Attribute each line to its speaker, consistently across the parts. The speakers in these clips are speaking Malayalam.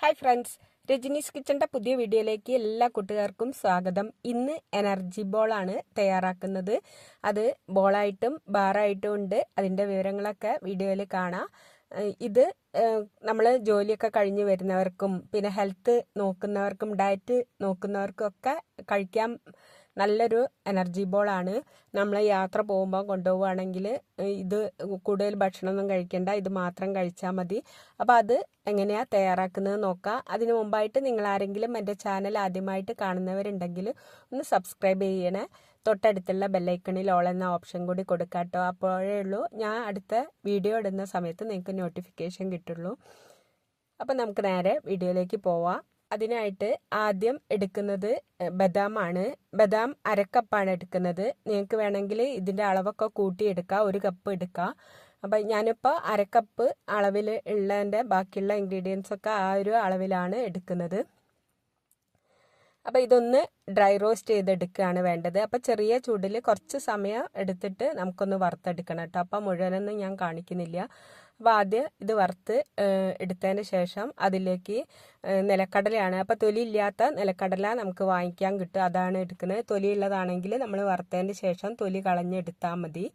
Speaker 1: ഹായ് ഫ്രണ്ട്സ് രജനീഷ് കിച്ചന്റെ പുതിയ വീഡിയോയിലേക്ക് എല്ലാ കൂട്ടുകാർക്കും സ്വാഗതം. ഇന്ന് എനർജി ബോളാണ് തയ്യാറാക്കുന്നത്. അത് ബോളായിട്ടും ബാറായിട്ടും ഉണ്ട്. അതിന്റെ വിവരങ്ങളൊക്കെ വീഡിയോയിൽ കാണാം. ഇത് നമ്മൾ ജോലിയൊക്കെ കഴിഞ്ഞ് വരുന്നവർക്കും പിന്നെ ഹെൽത്ത് നോക്കുന്നവർക്കും ഡയറ്റ് നോക്കുന്നവർക്കും ഒക്കെ കഴിക്കാൻ നല്ലൊരു എനർജി ബോളാണ്. നമ്മൾ യാത്ര പോകുമ്പോൾ കൊണ്ടുപോവുകയാണെങ്കിൽ ഇത് കൂടുതൽ ഭക്ഷണമൊന്നും കഴിക്കേണ്ട ഇത് മാത്രം കഴിച്ചാൽ മതി. അപ്പോൾ അത് എങ്ങനെയാണ് തയ്യാറാക്കുന്നത് നോക്കാം. അതിന് മുമ്പായിട്ട് നിങ്ങൾ ആരെങ്കിലും എന്റെ ചാനൽ ആദ്യമായിട്ട് കാണുന്നവരുണ്ടെങ്കിൽ ഒന്ന് സബ്സ്ക്രൈബ് ചെയ്യണേ. തൊട്ടടുത്തുള്ള ബെല്ലൈക്കണിൽ ഓൾ എന്ന ഓപ്ഷൻ കൂടി കൊടുക്കാട്ടോ. അപ്പോഴേ ഉള്ളൂ. ഞാൻ അടുത്ത വീഡിയോ ഇടുന്ന സമയത്ത് നിങ്ങൾക്ക് നോട്ടിഫിക്കേഷൻ കിട്ടുള്ളൂ. അപ്പം നമുക്ക് നേരെ വീഡിയോയിലേക്ക് പോവാം. അതിനായിട്ട് ആദ്യം എടുക്കുന്നത് ബദാമാണ്. ബദാം അരക്കപ്പാണ് എടുക്കുന്നത്. നിങ്ങൾക്ക് വേണമെങ്കിൽ ഇതിന്റെ അളവൊക്കെ കൂട്ടിയെടുക്കാം ഒരു കപ്പ് എടുക്കാം. അപ്പം ഞാനിപ്പോൾ അരക്കപ്പ് അളവിൽ ഉള്ളതിന്റെ ബാക്കിയുള്ള ഇൻഗ്രീഡിയൻസ് ഒക്കെ ആ ഒരു അളവിലാണ് എടുക്കുന്നത്. അപ്പോൾ ഇതൊന്ന് ഡ്രൈ റോസ്റ്റ് ചെയ്തെടുക്കുകയാണ് വേണ്ടത്. അപ്പോൾ ചെറിയ ചൂടിൽ കുറച്ച് സമയം എടുത്തിട്ട് നമുക്കൊന്ന് വറുത്തെടുക്കണം കേട്ടോ. അപ്പം മുഴുവനൊന്നും ഞാൻ കാണിക്കുന്നില്ല. അപ്പോൾ ആദ്യം ഇത് വറുത്ത് എടുത്തതിന് ശേഷം അതിലേക്ക് നിലക്കടലയാണ്. അപ്പോൾ തൊലി ഇല്ലാത്ത നിലക്കടല നമുക്ക് വാങ്ങിക്കാൻ കിട്ടും. അതാണ് എടുക്കുന്നത്. തൊലി ഉള്ളതാണെങ്കിൽ നമ്മൾ വറുത്തതിന് ശേഷം തൊലി കളഞ്ഞെടുത്താൽ മതി.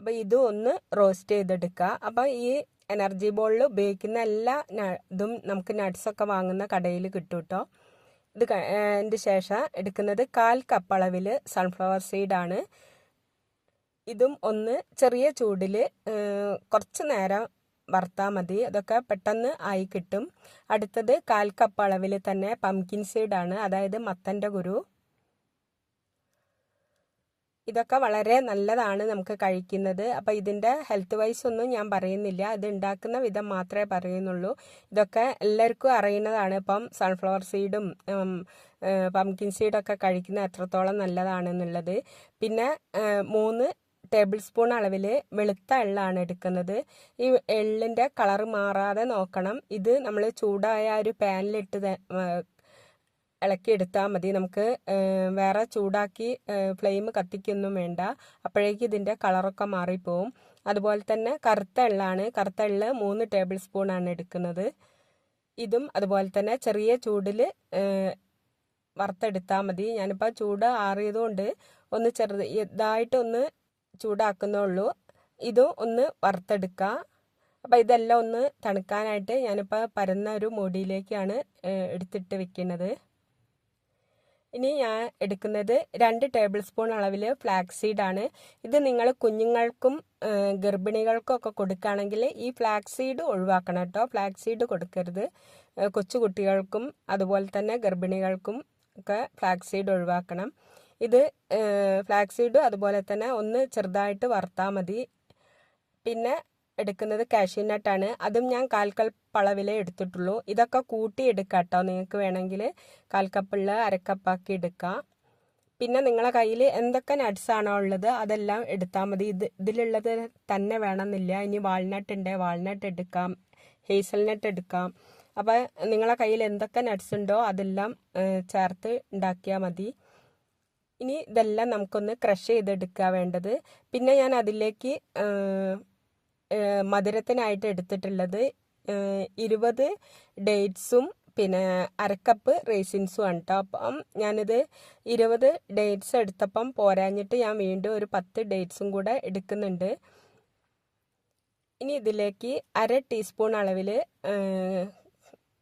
Speaker 1: അപ്പോൾ ഇത് ഒന്ന് റോസ്റ്റ് ചെയ്തെടുക്കുക. അപ്പോൾ ഈ എനർജി ബോളിൽ ഉപയോഗിക്കുന്ന എല്ലാ ഇതും നമുക്ക് നട്ട്സൊക്കെ വാങ്ങുന്ന കടയിൽ കിട്ടും കേട്ടോ ഇത് അതിന്റെ ശേഷം എടുക്കുന്നത് കാൽ കപ്പ് അളവിൽ സൺഫ്ലവർ സീഡാണ് ഇതും ഒന്ന് ചെറിയ ചൂടിൽ കുറച്ച് നേരം വറുത്താൽ മതി. അതൊക്കെ പെട്ടെന്ന് ആയി കിട്ടും. അടുത്തത് കാൽ കപ്പ് അളവിൽ തന്നെ പംകിൻ സീഡാണ് അതായത് മത്തന്റെ കുരു. ഇതൊക്കെ വളരെ നല്ലതാണ് നമുക്ക് കഴിക്കുന്നത്. അപ്പോൾ ഇതിന്റെ ഹെൽത്ത് വൈസ് ഒന്നും ഞാൻ പറയുന്നില്ല. ഇത് ഉണ്ടാക്കുന്ന വിധം മാത്രമേ പറയുന്നുള്ളൂ. ഇതൊക്കെ എല്ലാവർക്കും അറിയുന്നതാണ്. ഇപ്പം സൺഫ്ലവർ സീഡും പംകിൻ സീഡൊക്കെ കഴിക്കുന്നത് എത്രത്തോളം നല്ലതാണെന്നുള്ളത്. പിന്നെ മൂന്ന് ടേബിൾ സ്പൂൺ അളവിൽ വെളുത്ത എള്ളാണ് എടുക്കുന്നത്. ഈ എള്ളിന്റെ കളർ മാറാതെ നോക്കണം. ഇത് നമ്മൾ ചൂടായ ഒരു പാനിലിട്ട് ഇളക്കി എടുത്താൽ മതി. നമുക്ക് വേറെ ചൂടാക്കി ഫ്ലെയിം കത്തിക്കൊന്നും വേണ്ട. അപ്പോഴേക്കും ഇതിന്റെ കളറൊക്കെ മാറിപ്പോവും. അതുപോലെ തന്നെ കറുത്ത എള്ളാണ്. കറുത്ത എള്ള് മൂന്ന് ടേബിൾ സ്പൂണാണ് എടുക്കുന്നത്. ഇതും അതുപോലെ തന്നെ ചെറിയ ചൂടിൽ വറുത്തെടുത്താൽ മതി. ഞാനിപ്പോൾ ചൂട് ആറിയതുകൊണ്ട് ഒന്ന് ചെറുത് ഇതായിട്ടൊന്ന് ചൂടാക്കുന്നുള്ളൂ ഇതും ഒന്ന് വറുത്തെടുക്കുക. അപ്പോൾ ഇതെല്ലാം ഒന്ന് തണുക്കാനായിട്ട് ഞാനിപ്പോൾ പരന്ന ഒരു മൂടിയിലേക്കാണ് എടുത്തിട്ട് വെക്കുന്നത്. ഇനി ഞാൻ എടുക്കുന്നത് രണ്ട് ടേബിൾ സ്പൂൺ അളവിൽ ഫ്ലാക്സ് സീഡാണ് ഇത് നിങ്ങൾ കുഞ്ഞുങ്ങൾക്കും ഗർഭിണികൾക്കും ഒക്കെ കൊടുക്കുകയാണെങ്കിൽ ഈ ഫ്ലാക്സ് സീഡ് ഒഴിവാക്കണം കേട്ടോ. ഫ്ലാക്സ് സീഡ് കൊടുക്കരുത് കൊച്ചുകുട്ടികൾക്കും അതുപോലെ തന്നെ ഗർഭിണികൾക്കും ഒക്കെ ഫ്ലാക്സ് സീഡ് ഒഴിവാക്കണം. ഇത് ഫ്ലാക്സ് സീഡ് അതുപോലെ തന്നെ ഒന്ന് ചെറുതായിട്ട് വറുത്താൽ മതി. പിന്നെ എടുക്കുന്നത് കാഷ്യൂ നട്ടാണ് അതും ഞാൻ കാൽ കപ്പ് എടുത്തിട്ടുള്ളൂ. ഇതൊക്കെ കൂട്ടി എടുക്കാം കേട്ടോ. നിങ്ങൾക്ക് വേണമെങ്കിൽ കാൽ കപ്പുള്ള അരക്കപ്പാക്കി എടുക്കാം. പിന്നെ നിങ്ങളെ കയ്യിൽ എന്തൊക്കെ നട്ട്സ് ആണോ ഉള്ളത് അതെല്ലാം എടുത്താൽ മതി. ഇത് ഇതിലുള്ളത് തന്നെ വേണമെന്നില്ല. ഇനി വാൾനട്ട് ഉണ്ട്. വാൾനട്ട് എടുക്കാം. ഹേസൽനട്ട് എടുക്കാം. അപ്പോൾ നിങ്ങളെ കയ്യിൽ എന്തൊക്കെ നട്ട്സ് ഉണ്ടോ അതെല്ലാം ചേർത്ത് ഉണ്ടാക്കിയാൽ മതി. ഇനി ഇതെല്ലാം നമുക്കൊന്ന് ക്രഷ് ചെയ്തെടുക്കുക വേണ്ടത്. പിന്നെ ഞാൻ അതിലേക്ക് മധുരത്തിനായിട്ട് എടുത്തിട്ടുള്ളത് ഇരുപത് ഡേറ്റ്സും പിന്നെ അരക്കപ്പ് റേസിൻസും ആണ് കേട്ടോ അപ്പം ഞാനിത് ഇരുപത് ഡേറ്റ്സ് എടുത്തപ്പം പോരാഞ്ഞിട്ട് ഞാൻ വീണ്ടും ഒരു പത്ത് ഡേറ്റ്സും കൂടെ എടുക്കുന്നുണ്ട്. ഇനി ഇതിലേക്ക് അര ടീസ്പൂൺ അളവിൽ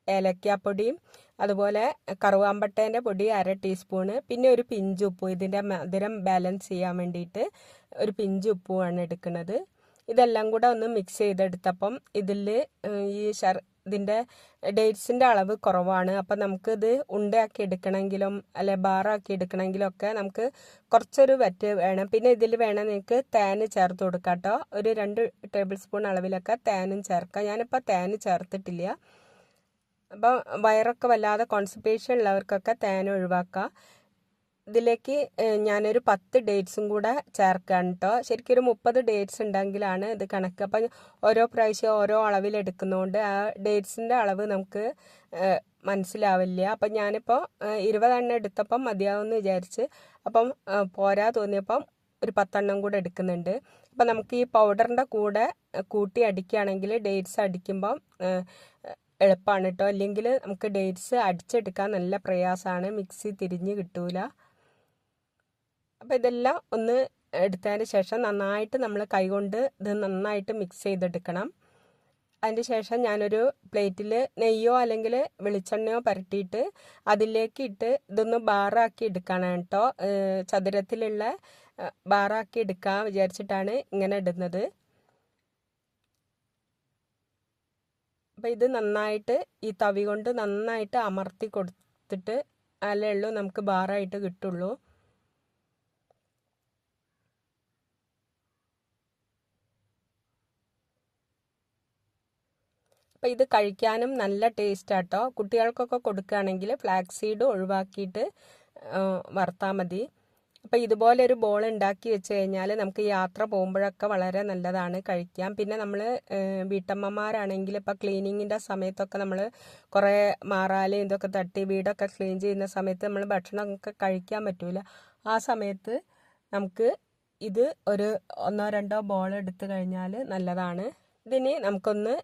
Speaker 1: ഏലക്കാപ്പൊടിയും അതുപോലെ കറുവാമ്പട്ടേന്റെ പൊടി അര ടീസ്പൂണ് പിന്നെ ഒരു പിഞ്ച് ഉപ്പ്. ഇതിന്റെ മധുരം ബാലൻസ് ചെയ്യാൻ വേണ്ടിയിട്ട് ഒരു പിഞ്ച് ഉപ്പുമാണ് എടുക്കുന്നത്. ഇതെല്ലാം കൂടെ ഒന്ന് മിക്സ് ചെയ്തെടുത്തപ്പം ഇതിൽ ഈ ഷർ ഇതിന്റെ ഡേറ്റ്സിന്റെ അളവ് കുറവാണ്. അപ്പം നമുക്കിത് ഉണ്ടയാക്കി എടുക്കണമെങ്കിലും അല്ലെ ബാറാക്കി എടുക്കണമെങ്കിലും ഒക്കെ നമുക്ക് കുറച്ചൊരു വറ്റ് വേണം. പിന്നെ ഇതിൽ വേണം നിങ്ങൾക്ക് തേൻ ചേർത്ത് കൊടുക്കാം കേട്ടോ ഒരു രണ്ട് ടേബിൾ സ്പൂൺ അളവിലൊക്കെ തേനും ചേർക്കാം. ഞാനിപ്പോൾ തേൻ ചേർത്തിട്ടില്ല. അപ്പോൾ വയറൊക്കെ വല്ലാതെ കോൺസ്റ്റിപ്പേഷൻ ഉള്ളവർക്കൊക്കെ തേൻ ഒഴിവാക്കുക ഇതിലേക്ക് ഞാനൊരു പത്ത് ഡേറ്റ്സും കൂടെ ചേർക്കുകയാണ് കേട്ടോ ശരിക്കും ഒരു മുപ്പത് ഡേറ്റ്സ് ഉണ്ടെങ്കിലാണ് ഇത് കണക്ക്. അപ്പം ഓരോ പ്രാവശ്യം ഓരോ അളവിൽ എടുക്കുന്നതുകൊണ്ട് ആ ഡേറ്റ്സിന്റെ അളവ് നമുക്ക് മനസ്സിലാവില്ല. അപ്പം ഞാനിപ്പോൾ ഇരുപതെണ്ണം എടുത്തപ്പം മതിയാവുമെന്ന് വിചാരിച്ച് അപ്പം പോരാ തോന്നിയപ്പം ഒരു പത്തെണ്ണം കൂടെ എടുക്കുന്നുണ്ട്. അപ്പം നമുക്ക് ഈ പൗഡറിന്റെ കൂടെ കൂട്ടി അടിക്കുകയാണെങ്കിൽ ഡേറ്റ്സ് അടിക്കുമ്പം എളുപ്പമാണ് കേട്ടോ അല്ലെങ്കിൽ നമുക്ക് ഡേറ്റ്സ് അടിച്ചെടുക്കാൻ നല്ല പ്രയാസമാണ് മിക്സി തിരിഞ്ഞ് കിട്ടൂല. അപ്പോൾ ഇതെല്ലാം ഒന്ന് എടുത്തതിന് ശേഷം നന്നായിട്ട് നമ്മൾ കൈകൊണ്ട് ഇത് നന്നായിട്ട് മിക്സ് ചെയ്തെടുക്കണം. അതിന് ശേഷം ഞാനൊരു പ്ലേറ്റിൽ നെയ്യോ അല്ലെങ്കിൽ വെളിച്ചെണ്ണയോ പരട്ടിയിട്ട് അതിലേക്ക് ഇട്ട് ഇതൊന്ന് ബാറാക്കി എടുക്കണം കേട്ടോ. ചതുരത്തിലുള്ള ബാറാക്കി എടുക്കാൻ വിചാരിച്ചിട്ടാണ് ഇങ്ങനെ ഇടുന്നത്. അപ്പം ഇത് നന്നായിട്ട് ഈ തവി കൊണ്ട് നന്നായിട്ട് അമർത്തി കൊടുത്തിട്ട് അല്ലേ ഉള്ളൂ നമുക്ക് ബാറായിട്ട് കിട്ടുള്ളൂ. അപ്പോൾ ഇത് കഴിക്കാനും നല്ല ടേസ്റ്റ് ആട്ടോ. കുട്ടികൾക്കൊക്കെ കൊടുക്കുകയാണെങ്കിൽ ഫ്ലാക്സ് സീഡ് ഒഴിവാക്കിയിട്ട് വറുത്താൽ മതി. അപ്പോൾ ഇതുപോലെ ഒരു ബോൾ ഉണ്ടാക്കി വെച്ച് കഴിഞ്ഞാൽ നമുക്ക് യാത്ര പോകുമ്പോഴൊക്കെ വളരെ നല്ലതാണ് കഴിക്കാം പിന്നെ നമ്മൾ വീട്ടമ്മമാരാണെങ്കിൽ ഇപ്പോൾ ക്ലീനിങ്ങിന്റെ സമയത്തൊക്കെ നമ്മൾ കുറേ മാറാൽ ഇതൊക്കെ തട്ടി വീടൊക്കെ ക്ലീൻ ചെയ്യുന്ന സമയത്ത് നമ്മൾ ഭക്ഷണമൊക്കെ കഴിക്കാൻ പറ്റില്ല ആ സമയത്ത് നമുക്ക് ഇത് ഒരു ഒന്നോ രണ്ടോ ബോൾ എടുത്തു കഴിഞ്ഞാൽ നല്ലതാണ്. ഇതിന് നമുക്കൊന്ന്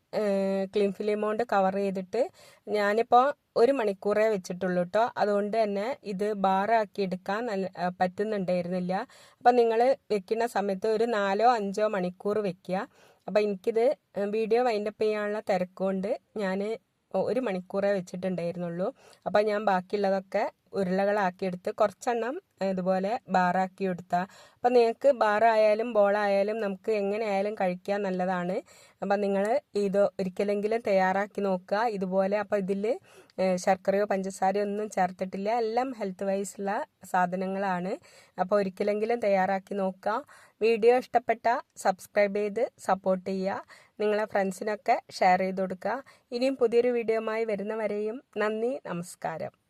Speaker 1: ക്ലീൻ ഫിലിം കവർ ചെയ്തിട്ട് ഞാനിപ്പോൾ ഒരു മണിക്കൂറേ വെച്ചിട്ടുള്ളൂ കേട്ടോ അതുകൊണ്ട് തന്നെ ഇത് ബാറാക്കി എടുക്കാൻ നല്ല പറ്റുന്നുണ്ടായിരുന്നില്ല. അപ്പം നിങ്ങൾ വെക്കുന്ന സമയത്ത് ഒരു നാലോ അഞ്ചോ മണിക്കൂർ വെക്കുക. അപ്പം എനിക്കിത് വീഡിയോ വൈൻഡപ്പ് ചെയ്യാനുള്ള തിരക്കുകൊണ്ട് ഞാൻ ഒരു മണിക്കൂറേ വെച്ചിട്ടുണ്ടായിരുന്നുള്ളൂ. അപ്പം ഞാൻ ബാക്കിയുള്ളതൊക്കെ ഉരുളകളാക്കിയെടുത്ത് കുറച്ചെണ്ണം ഇതുപോലെ ബാറാക്കി എടുത്താൽ അപ്പം നിങ്ങൾക്ക് ബാറായാലും ബോളായാലും നമുക്ക് എങ്ങനെയായാലും കഴിക്കാൻ നല്ലതാണ്. അപ്പം നിങ്ങൾ ഇത് ഒരിക്കലെങ്കിലും തയ്യാറാക്കി നോക്കുക. ഇതുപോലെ അപ്പോൾ ഇതിൽ ശർക്കരയോ പഞ്ചസാരയോ ഒന്നും ചേർത്തിട്ടില്ല. എല്ലാം ഹെൽത്ത് വൈസുള്ള സാധനങ്ങളാണ്. അപ്പോൾ ഒരിക്കലെങ്കിലും തയ്യാറാക്കി നോക്കുക. വീഡിയോ ഇഷ്ടപ്പെട്ട സബ്സ്ക്രൈബ് ചെയ്ത് സപ്പോർട്ട് ചെയ്യുക. നിങ്ങളെ ഫ്രണ്ട്സിനൊക്കെ ഷെയർ ചെയ്ത് കൊടുക്കുക. ഇനിയും പുതിയൊരു വീഡിയോയുമായി വരുന്നവരെയും നന്ദി നമസ്കാരം.